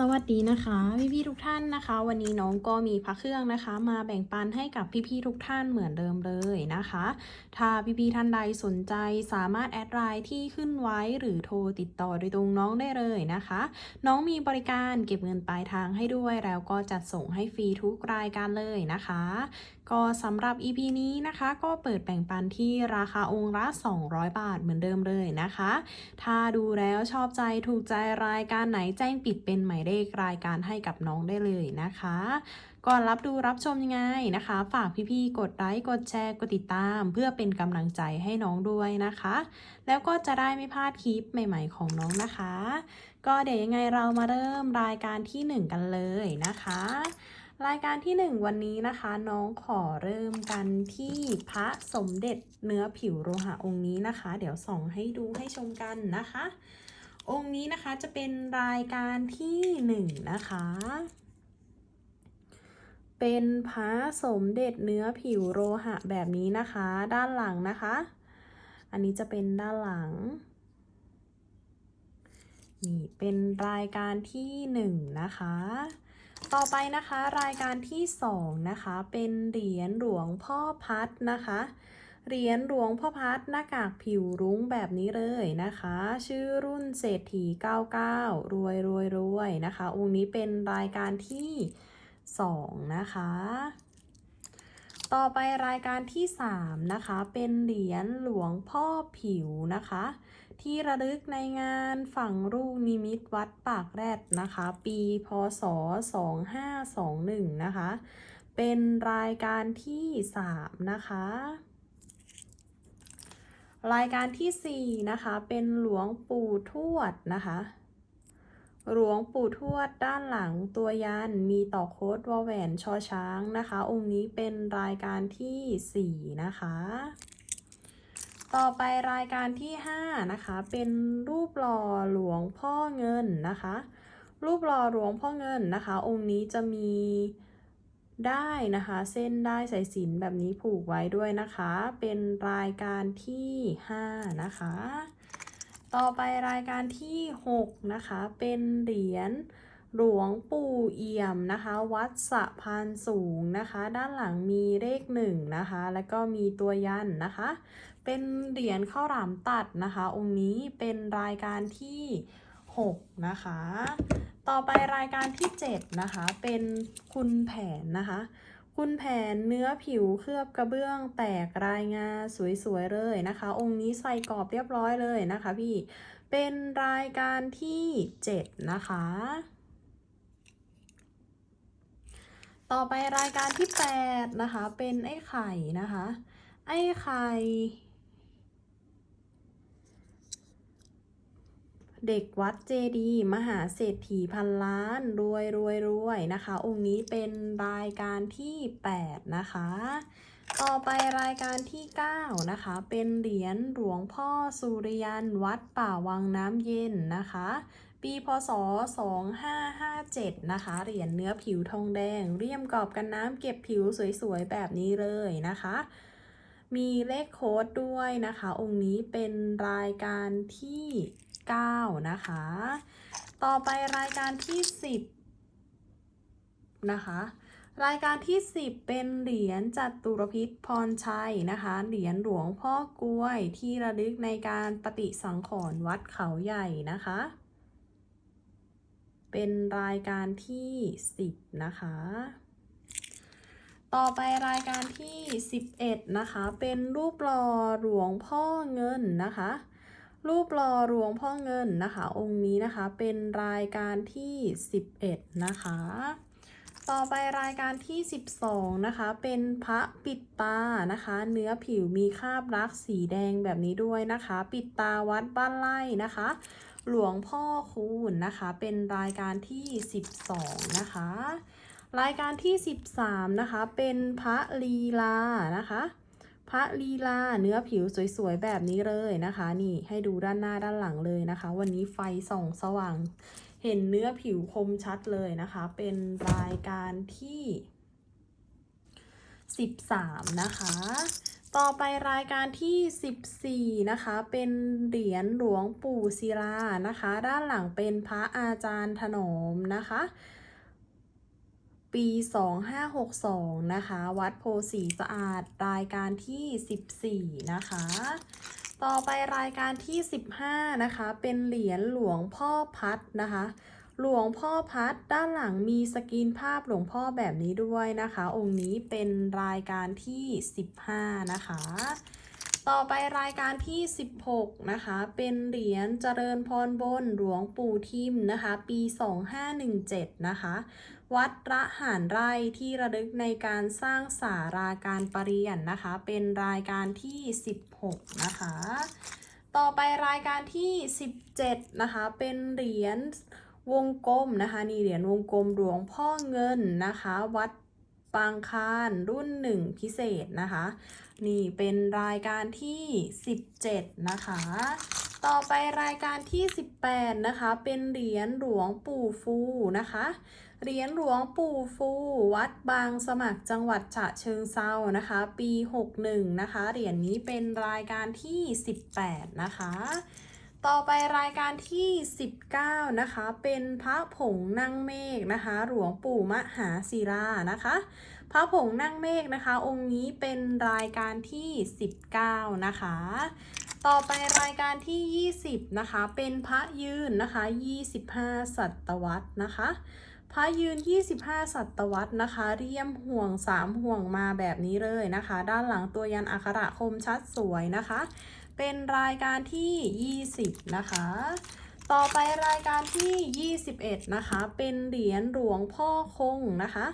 สวัสดีนะคะพี่ๆทุกท่านนะคะ วันนี้น้องก็มีพระเครื่องนะคะ มาแบ่งปันให้กับพี่ๆทุกท่านเหมือนเดิมเลยนะคะ ถ้าพี่ๆท่านใดสนใจสามารถแอดไลน์ที่ขึ้นไว้หรือโทรติดต่อโดยตรงน้องได้เลยนะคะ น้องมีบริการเก็บเงินปลายทางให้ด้วยแล้วก็จัดส่งให้ฟรีทุกรายการเลยนะคะ ก็สำหรับ EP นี้นะคะก็เปิดแบ่งปันที่ราคาองค์ละ 200 บาทเหมือนเดิมเลยนะคะ ถ้าดูแล้วชอบใจถูกใจรายการไหนแจ้งปิดเป็นหมายเลขรายการให้กับน้องได้เลยนะคะ ก่อนรับดูรับชมยังไงนะคะ ฝากพี่ๆกดไลค์กดแชร์กดติดตาม เพื่อเป็นกำลังใจให้น้องด้วยนะคะ แล้วก็จะได้ไม่พลาดคลิปใหม่ ๆ ของน้องนะคะ ก็เดี๋ยวยังไงเรามาเริ่มรายการที่ 1 กันเลยนะคะ รายการที่ 1 วันนี้นะคะ น้องขอเริ่มกันที่พระสมเด็จเนื้อผิวโลหะองค์นี้นะคะ เดี๋ยวส่องให้ดูให้ชมกันนะคะ องค์นี้นะคะจะเป็นรายการที่หนึ่งนะคะ เป็นพระสมเด็จเนื้อผิวโลหะแบบนี้นะคะ ด้านหลังนะคะ อันนี้จะเป็นด้านหลังนี่เป็นรายการที่หนึ่งนะคะ ต่อไปนะคะรายการที่สองนะคะ เป็นเหรียญหลวงพ่อพัดนะคะ เหรียญหลวงพ่อพัดหน้ากากผิวรุ้งแบบนี้เลยนะคะ ชื่อรุ่นเศรษฐี 99 รวยรวยรวยนะคะ องค์นี้เป็นรายการที่ 2 นะคะ ต่อไปรายการที่ 3 นะคะ เป็นเหรียญหลวงพ่อผิวนะคะ ที่ระลึกในงานฝั่งลูกนิมิตวัดปากแรดนะคะ ปีพศ 2521 นะคะ เป็นรายการที่ 3 นะคะ รายการที่ 4 นะคะ เป็นหลวงปู่ทวดนะคะหลวงปู่ทวดด้านหลังตัวยันมีต่อโค้ดวแหวนชอช้างนะคะ องค์นี้เป็นรายการที่ 4 นะคะ ต่อไปรายการที่ 5 นะคะ เป็นรูปหล่อหลวงพ่อเงินนะคะ รูปหล่อหลวงพ่อเงินนะคะ องค์นี้จะมีได้นะคะ เส้นได้สายสิญจนแบบนี้ผูกไว้ด้วยนะคะ เป็นรายการที่ 5 นะคะ ต่อไปรายการที่ 6 นะคะ เป็นเหรียญ หลวงปู่เอี่ยมนะคะ วัดสะพานสูงนะคะ ด้านหลังมีเลขหนึ่งนะคะ แล้วก็มีตัวยันนะคะ เป็นเหรียญข้าวหลามตัดนะคะ องค์นี้เป็นรายการที่ 6 นะคะ ต่อไปรายการที่ 7 นะคะ เป็นคุณแผนนะคะ คุณแผนเนื้อผิวเคลือบกระเบื้องแตกรายงาสวยๆเลยนะคะ องค์นี้ใส่กรอบเรียบร้อยเลยนะคะพี่ เป็นรายการที่ 7 นะคะ ต่อไปรายการที่ 8 นะคะ เป็นไอ้ไข่นะคะ ไอ้ไข่ เด็กวัดเจดีย์มหาเศรษฐีพันล้านรวยรวยรวยนะคะ องค์นี้เป็นรายการที่ 8 นะคะ ต่อไปรายการที่ 9 นะคะ เป็นเหรียญหลวงพ่อสุริยันวัดป่าวังน้ำเย็นนะคะ ปีพศ 2557 นะคะ เหรียญเนื้อผิวทองแดง เรียมกรอบกันน้ำเก็บผิวสวยๆ แบบนี้เลยนะคะ มีเลขโค้ดด้วยนะคะ องค์นี้เป็นรายการที่ 9 นะคะ ต่อไปรายการที่ 10 นะคะรายการที่ 10 เป็นเหรียญจัตุรพิษพรชัยนะคะ เหรียญหลวงพ่อกล้วยที่ระลึกในการปฏิสังขรณ์วัดเขาใหญ่นะคะ เป็นรายการที่ 10 นะคะ ต่อไปรายการที่ 11 นะคะ เป็นรูปหล่อหลวงพ่อเงินนะคะ รูปหล่อหลวงพ่อเงินนะคะ องค์นี้นะคะเป็นรายการที่ 11 นะคะ ต่อไปรายการที่ 12 นะคะ เป็นพระปิดตานะคะ เนื้อผิวมีคราบรักสีแดงแบบนี้ด้วยนะคะ ปิดตาวัดบ้านไร่นะคะ หลวงพ่อคูณนะคะ เป็นรายการที่ 12 นะคะ รายการที่ 13 นะคะ เป็นพระลีลานะคะ พระลีลาเนื้อผิวสวยๆ แบบนี้เลยนะคะ นี่ให้ดูด้านหน้าด้านหลังเลยนะคะ วันนี้ไฟส่องสว่าง เห็นเนื้อผิวคมชัดเลยนะคะ เป็นรายการที่ 13 นะคะ ต่อไปรายการที่ 14 นะคะ เป็นเหรียญหลวงปู่ศิลานะคะ ด้านหลังเป็นพระอาจารย์ถนอมนะคะ ปี 2562 นะคะ วัดโพสีสะอาดรายการที่ 14 นะคะต่อไปรายการที่ 15 นะคะ เป็นเหรียญหลวงพ่อพัดนะคะ หลวงพ่อพัดด้านหลังมีสกรีนภาพหลวงพ่อแบบนี้ด้วยนะคะ องค์นี้เป็นรายการที่ 15 นะคะ ต่อไปรายการที่ 16 นะคะ เป็นเหรียญเจริญพรบนหลวงปู่ทิมนะคะ ปี 2517 นะคะ วัดระหารไร่ที่ระลึกในการสร้างสาราการประเรียนนะคะ เป็นรายการที่ 16 นะคะ ต่อไปรายการที่ 17 นะคะ เป็นเหรียญ วงกลมนะคะนี่เหรียญวงกลมหลวงพ่อเงินนะคะ วัดปางคารรุ่นหนึ่งพิเศษนะคะ นี่เป็นรายการที่ 17 นะคะ ต่อไปรายการที่ 18 นะคะ เป็นเหรียญหลวงปู่ฟูนะคะเหรียญหลวงปู่ฟู วัดบางสมัครจังหวัดฉะเชิงเซานะคะ ปี 61 นะคะ เหรียญนี้เป็นรายการที่ 18 นะคะ ต่อไปรายการที่ 19 นะคะ เป็นพระผงนั่งเมฆนะคะ หลวงปู่มหาศิรานะคะ พระผงนั่งเมฆนะคะ องค์นี้เป็นรายการที่ 19 นะคะ ต่อไปรายการที่ 20 นะคะ เป็นพระยืนนะคะ 25ศตวรรษนะคะพระยืน 25ศตวรรษนะคะ เรียมห่วง 3 ห่วงมาแบบนี้เลยนะคะ ด้านหลังตัวยันอักขระคมชัดสวยนะคะ เป็นรายการที่ 20 นะคะ ต่อไปรายการที่ 21 นะคะ เป็นเหรียญหลวงพ่อคงนะคะ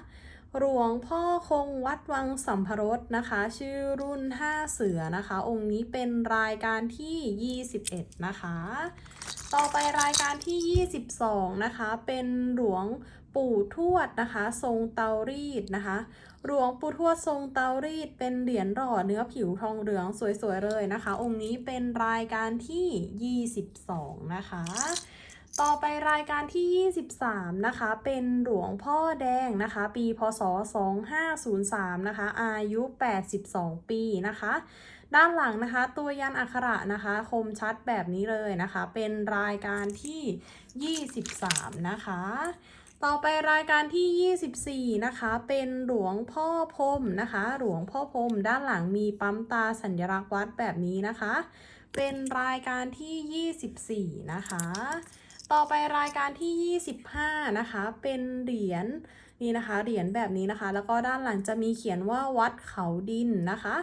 หลวงพ่อคงวัดวังสัมพรสนะคะ ชื่อรุ่น 5 เสือนะคะ องค์นี้เป็นรายการที่ 21 นะคะ ต่อไปรายการที่ 22 นะคะ เป็นหลวงปู่ทวดนะคะ ทรงเตารีดนะคะ หลวงปู่ทวดทรงเตารีด เป็นเหรียญหล่อเนื้อผิวทองเหลืองสวยๆเลยนะคะ องค์นี้เป็นรายการที่ 22 นะคะ ต่อไปรายการที่ 23 นะคะ เป็นหลวงพ่อแดงนะคะ ปีพศ 2503 นะคะ อายุ 82 ปีนะคะ ด้านหลังนะคะ ตัวยันอักขระนะคะ คมชัดแบบนี้เลยนะคะ เป็นรายการที่ 23 นะคะ ต่อไปรายการที่ 24 นะคะ เป็นหลวงพ่อพรมนะคะ หลวงพ่อพรมด้านหลังมีปั๊มตาสัญลักษณ์วัดแบบนี้นะคะ เป็นรายการที่ 24 นะคะ ต่อไปรายการที่ 25 นะคะ เป็นเหรียญนี่นะคะ เหรียญแบบนี้นะคะ แล้วก็ด้านหลังจะมีเขียนว่าวัดเขาดินนะคะ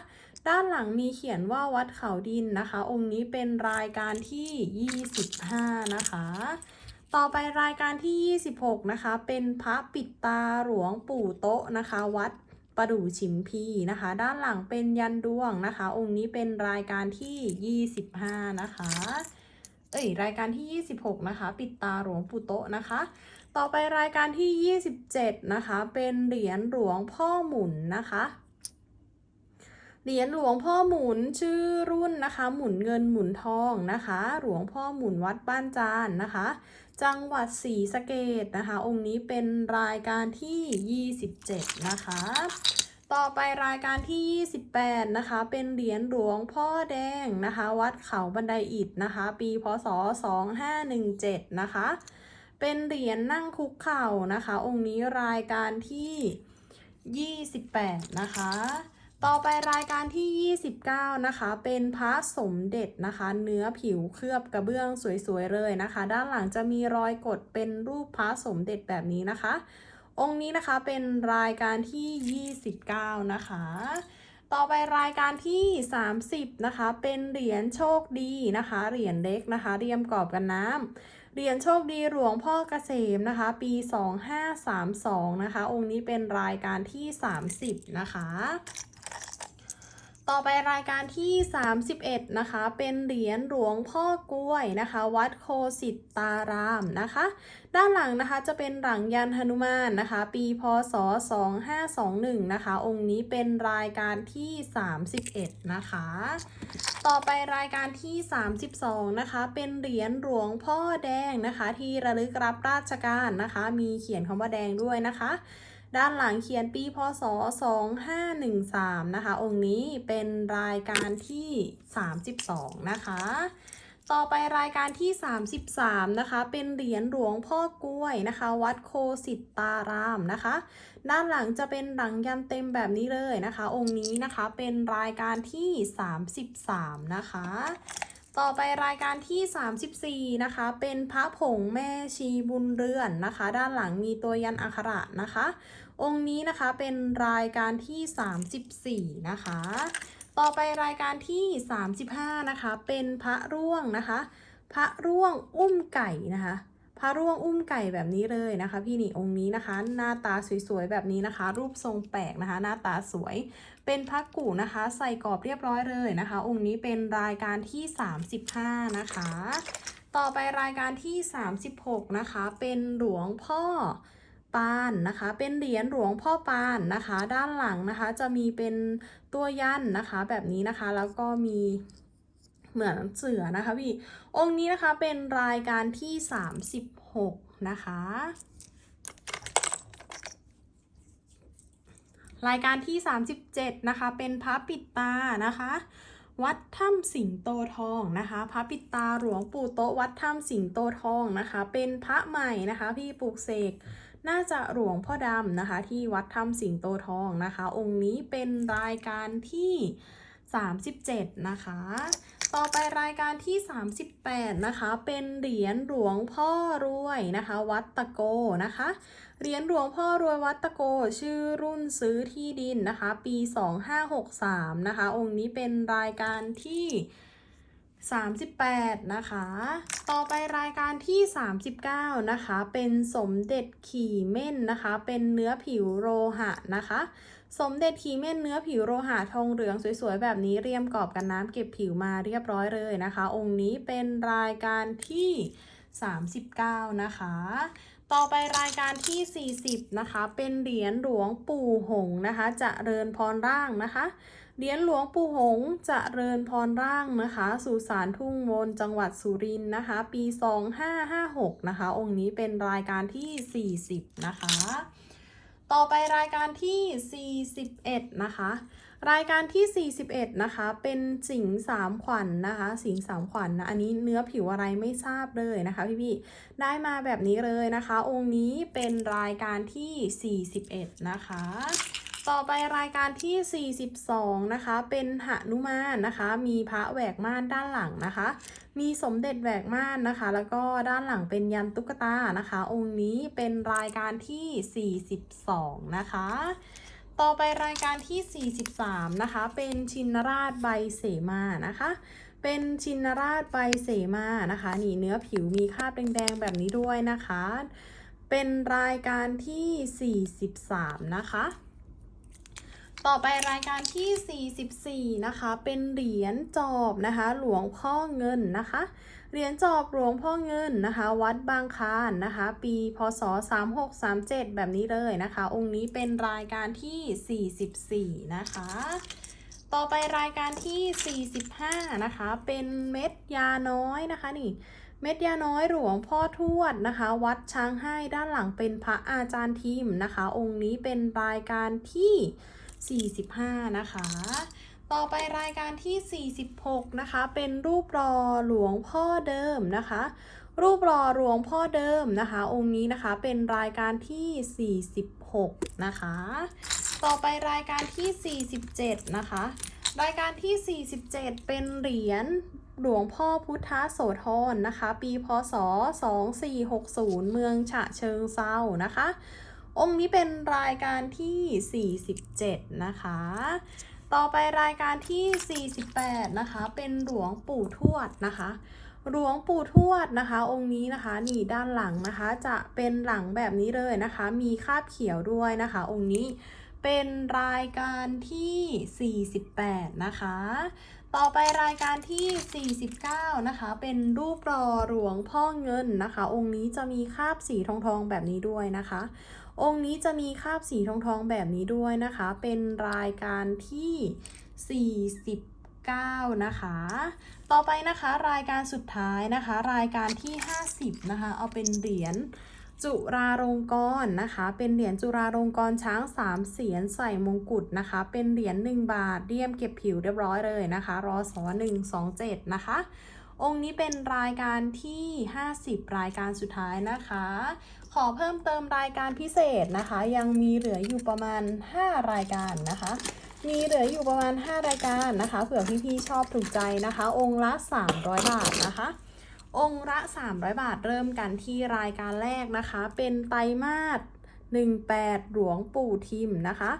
ด้านหลังมีเขียนว่าวัดเขาดินนะคะ องค์นี้เป็นรายการที่ 25 นะคะ ต่อไปรายการที่ 26 นะคะ เป็นพระปิดตาหลวงปู่โต๊ะนะคะ วัดประดู่ฉิมพีนะคะ ด้านหลังเป็นยันดวงนะคะ องค์นี้เป็นรายการที่ 25 นะคะ เอ้ยรายการที่ 26 นะคะ ปิดตาหลวงปู่โตะนะคะ ต่อไปรายการที่ 27 นะคะ เป็นเหรียญหลวงพ่อหมุนนะคะ เหรียญหลวงพ่อหมุนชื่อรุ่นนะคะ หมุนเงินหมุนทองนะคะ หลวงพ่อหมุนวัดบ้านจานนะคะ จังหวัดศรีสะเกดนะคะ องค์นี้เป็นรายการที่ 27 นะคะ ต่อไปรายการที่ 28 นะคะ เป็นเหรียญหลวงพ่อแดงนะคะ วัดเขาบันไดอิฐนะคะ ปีพศ 2517 นะคะ เป็นเหรียญนั่งคุกเข่านะคะ องค์นี้รายการที่ 28 นะคะ ต่อไปรายการที่ 29 นะคะ เป็นพระสมเด็จนะคะ เนื้อผิวเคลือบกระเบื้องสวยๆเลยนะคะ ด้านหลังจะมีรอยกดเป็นรูปพระสมเด็จแบบนี้นะคะ องค์นี้นะคะเป็นรายการที่ 29 นะคะ ต่อไปรายการที่ 30 นะคะ เป็นเหรียญโชคดีนะคะ เหรียญเล็กนะคะ เรียมกรอบกันน้ำเหรียญโชคดีหลวงพ่อเกษมนะคะ ปี 2532 นะคะ องค์นี้เป็นรายการที่ 30 นะคะ ต่อไปรายการที่ 31 นะคะ เป็นเหรียญหลวงพ่อกล้วยนะคะ วัดโคสิตตารามนะคะ ด้านหลังนะคะจะเป็นหลังยันหนุมานนะคะ ปีพศ 2521 นะคะ องค์นี้เป็นรายการที่ 31 นะคะ ต่อไปรายการที่ 32 นะคะ เป็นเหรียญหลวงพ่อแดงนะคะ ที่ระลึกรับราชการนะคะ มีเขียนคำว่าแดงด้วยนะคะ ด้านหลังเขียนปีพศ 2513 นะคะ องค์นี้เป็นรายการที่ 32 นะคะ ต่อไปรายการที่ 33 นะคะ เป็นเหรียญหลวงพ่อกล้วยนะคะ วัดโคสิตตารามนะคะ ด้านหลังจะเป็นหลังยันเต็มแบบนี้เลยนะคะ องค์นี้นะคะเป็นรายการที่ 33 นะคะ ต่อไปรายการที่ 34 นะคะ เป็นพระผงแม่ชีบุญเรือนนะคะ ด้านหลังมีตัวยันอักขระนะคะ องค์นี้นะคะเป็นรายการที่ 34 นะคะ ต่อไปรายการที่ 35 นะคะ เป็นพระร่วงนะคะ พระร่วงอุ้มไก่นะคะ พระร่วงอุ้มไก่แบบนี้เลยนะคะ พี่นี่องค์นี้นะคะ หน้าตาสวยๆแบบนี้นะคะ รูปทรงแปลกนะคะ หน้าตาสวย เป็นพระกู่นะคะ ใส่กรอบเรียบร้อยเลยนะคะ องค์นี้เป็นรายการที่ 35 นะคะ ต่อไปรายการที่ 36 นะคะ เป็นหลวงพ่อปานนะคะ เป็นเหรียญหลวงพ่อปานนะคะ ด้านหลังนะคะจะมีเป็นตัวยันนะคะ แบบนี้นะคะแล้วก็มี เหมือนเสือนะคะพี่ องค์นี้นะคะเป็นรายการที่ 36 นะคะ รายการที่ 37 นะคะ เป็นพระปิดตานะคะ วัดถ้ำสิงโตทองนะคะ พระปิดตาหลวงปู่โตวัดถ้ำสิงโตทองนะคะ เป็นพระใหม่นะคะ พี่ปลูกเสกน่าจะหลวงพ่อดำนะคะ ที่วัดถ้ำสิงโตทองนะคะ องค์นี้เป็นรายการที่ 37 นะคะ ต่อไปรายการที่ 38 นะคะ เป็นเหรียญหลวงพ่อรวยนะคะ วัดตะโกนะคะ เหรียญหลวงพ่อรวยวัดตะโก ชื่อรุ่นซื้อที่ดินนะคะ ปี 2563 นะคะ องค์นี้เป็นรายการที่38 นะคะ ต่อไปรายการที่ 39 นะคะ เป็นสมเด็จขี่เม่นนะคะ เป็นเนื้อผิวโลหะนะคะ สมเด็จขีเม่นเนื้อผิวโลหะทองเหลืองสวยๆ แบบนี้เรียมกรอบกันน้ำเก็บผิวมาเรียบร้อยเลยนะคะ องค์นี้เป็นรายการที่ 39 นะคะ ต่อไปรายการที่ 40 นะคะ เป็นเหรียญหลวงปู่หงนะคะจะเริญพรร่างนะคะเหรียญหลวงปู่หงจะเริญพรร่างนะคะสุสานทุ่งมนจังหวัดสุรินทร์นะคะ ปี 2556 นะคะ องค์นี้เป็นรายการที่ 40 นะคะ ต่อไปรายการที่ 41 นะคะ รายการที่ 41 นะคะ เป็นสิงสามขวัญนนะคะ สิงสามขวัญนนะ อันนี้เนื้อผิวอะไรไม่ทราบเลยนะคะพี่พี่ได้มาแบบนี้เลยนะคะ องค์นี้เป็นรายการที่ 41 นะคะ ต่อไปรายการที่ 42 นะคะ เป็นหนุมานนะคะ มีพระแหวกม่านด้านหลังนะคะ มีสมเด็จแหวกม่านนะคะ แล้วก็ด้านหลังเป็นยันตุ๊กตานะคะ องค์นี้เป็นรายการที่ 42 นะคะ ต่อไปรายการที่ 43 นะคะ เป็นชินราชใบเสมานะคะ เป็นชินราชใบเสมานะคะ นี่เนื้อผิวมีคราบแดงๆแบบนี้ด้วยนะคะ เป็นรายการที่ 43 นะคะ ต่อไปรายการที่ 44 นะคะ เป็นเหรียญจอบนะคะ หลวงพ่อเงินนะคะ เหรียญจอบหลวงพ่อเงินนะคะ วัดบางคานนะคะ ปี พศ 3637 แบบนี้เลยนะคะ องค์นี้เป็นรายการที่ 44 นะคะ ต่อไปรายการที่ 45 นะคะ เป็นเม็ดยาน้อยนะคะนี่ เม็ดยาน้อยหลวงพ่อทวดนะคะ วัดช้างให้ด้านหลังเป็นพระอาจารย์ทิมนะคะ องค์นี้เป็นรายการที่ 45 นะคะ ต่อไปรายการที่ 46 นะคะ เป็นรูปรอหลวงพ่อเดิมนะคะ รูปรอหลวงพ่อเดิมนะคะ องค์นี้นะคะเป็นรายการที่ 46 นะคะ ต่อไปรายการที่ 47 นะคะ รายการที่ 47 เป็นเหรียญหลวงพ่อพุทธโสธรนะคะ ปีพศ 2460 เมืองฉะเชิงเซานะคะ องค์นี้เป็นรายการที่ 47 นะคะ ต่อไปรายการที่ 48 นะคะ เป็นหลวงปู่ทวดนะคะหลวงปู่ทวดนะคะ องค์นี้นะคะนี่ด้านหลังนะคะ จะเป็นหลังแบบนี้เลยนะคะ มีคาบเขียวด้วยนะคะ องค์นี้เป็นรายการที่ 48 นะคะ ต่อไปรายการที่ 49 นะคะ เป็นรูปรอหลวงพ่อเงินนะคะ องค์นี้จะมีคาบสีทองทองๆแบบนี้ด้วยนะคะ องค์นี้จะมีคาบสีทองทองแบบนี้ด้วยนะคะ เป็นรายการที่ 49 นะคะ ต่อไปนะคะรายการสุดท้ายนะคะ รายการที่ 50 นะคะ เอาเป็นเหรียญจุราลงกรณ์นะคะ เป็นเหรียญจุราลงกรณ์ช้างสามเสียนใส่มงกุฎนะคะ เป็นเหรียญ1บาทเรียมเก็บผิวเรียบร้อยเลยนะคะ รอสอ127นะคะ องค์นี้เป็นรายการที่ 50 รายการสุดท้ายนะคะ ขอเพิ่มเติมรายการพิเศษนะคะ ยังมีเหลืออยู่ประมาณ 5 รายการนะคะ มีเหลืออยู่ประมาณ 5 รายการนะคะ เผื่อพี่ๆชอบถูกใจนะคะ องค์ละ 300 บาทนะคะ องค์ละ 300 บาทเริ่มกันที่รายการแรกนะคะ เป็นไตรมาส18 หลวงปู่ทิมนะคะ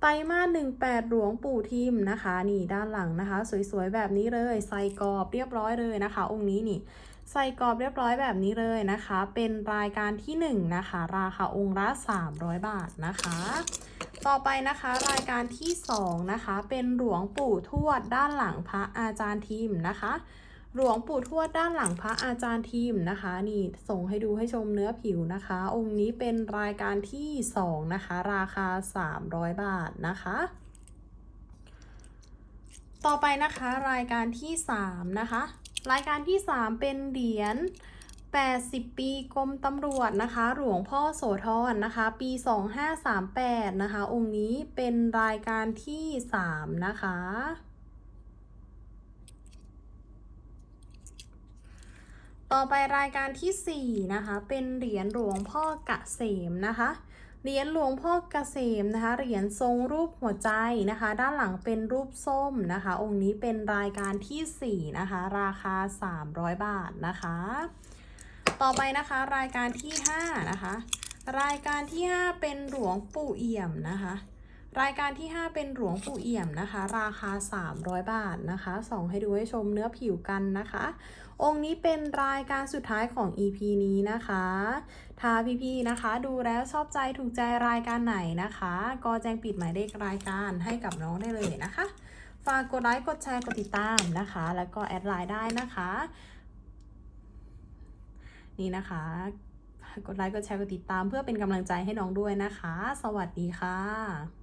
ไตรมาส18 หลวงปู่ทิมนะคะ นี่ด้านหลังนะคะ สวยๆแบบนี้เลย ใส่กรอบเรียบร้อยเลยนะคะ องค์นี้นี่ใส่กรอบเรียบร้อยแบบนี้เลยนะคะ เป็นรายการที่ 1 นะคะ ราคาองค์ละ 300 บาทนะคะ ต่อไปนะคะรายการที่ 2 นะคะ เป็นหลวงปู่ทวดด้านหลังพระอาจารย์ทิมนะคะ หลวงปู่ทวดด้านหลังพระอาจารย์ทิมนะคะ นี่ส่งให้ดูให้ชมเนื้อผิวนะคะ องค์นี้เป็นรายการที่ 2 นะคะ ราคา 300 บาทนะคะ ต่อไปนะคะรายการที่ 3 นะคะ รายการที่ 3 เป็นเหรียญ80 ปีกรมตำรวจนะคะ หลวงพ่อโสธรนะคะ ปี 2538 นะคะ องค์นี้เป็นรายการที่ 3 นะคะ ต่อไปรายการที่ 4 นะคะ เป็นเหรียญหลวงพ่อกเกษมนะคะ เหรียญหลวงพ่อเกษมนะคะ เหรียญทรงรูปหัวใจนะคะ ด้านหลังเป็นรูปส้มนะคะ องค์นี้เป็นรายการที่ 4 นะคะ ราคา 300 บาทนะคะ ต่อไปนะคะรายการที่ 5 นะคะ รายการที่ 5 เป็นหลวงปู่เอี่ยมนะคะ รายการที่ 5 เป็นหลวงปู่เอี่ยมนะคะ ราคา 300 บาทนะคะส่องให้ดูให้ชมเนื้อผิวกันนะคะ องค์นี้เป็นรายการสุดท้ายของ EP นี้นะคะ ถ้าพี่ๆนะคะ ดูแล้วชอบใจถูกใจรายการไหนนะคะ ก็แจ้งปิดหมายเลขรายการให้กับน้องได้เลยนะคะ ฝากกดไลค์กดแชร์กดติดตามนะคะ แล้วก็แอดไลน์ได้นะคะ นี่นะคะกดไลค์กดแชร์กดติดตามเพื่อเป็นกำลังใจให้น้องด้วยนะคะ สวัสดีค่ะ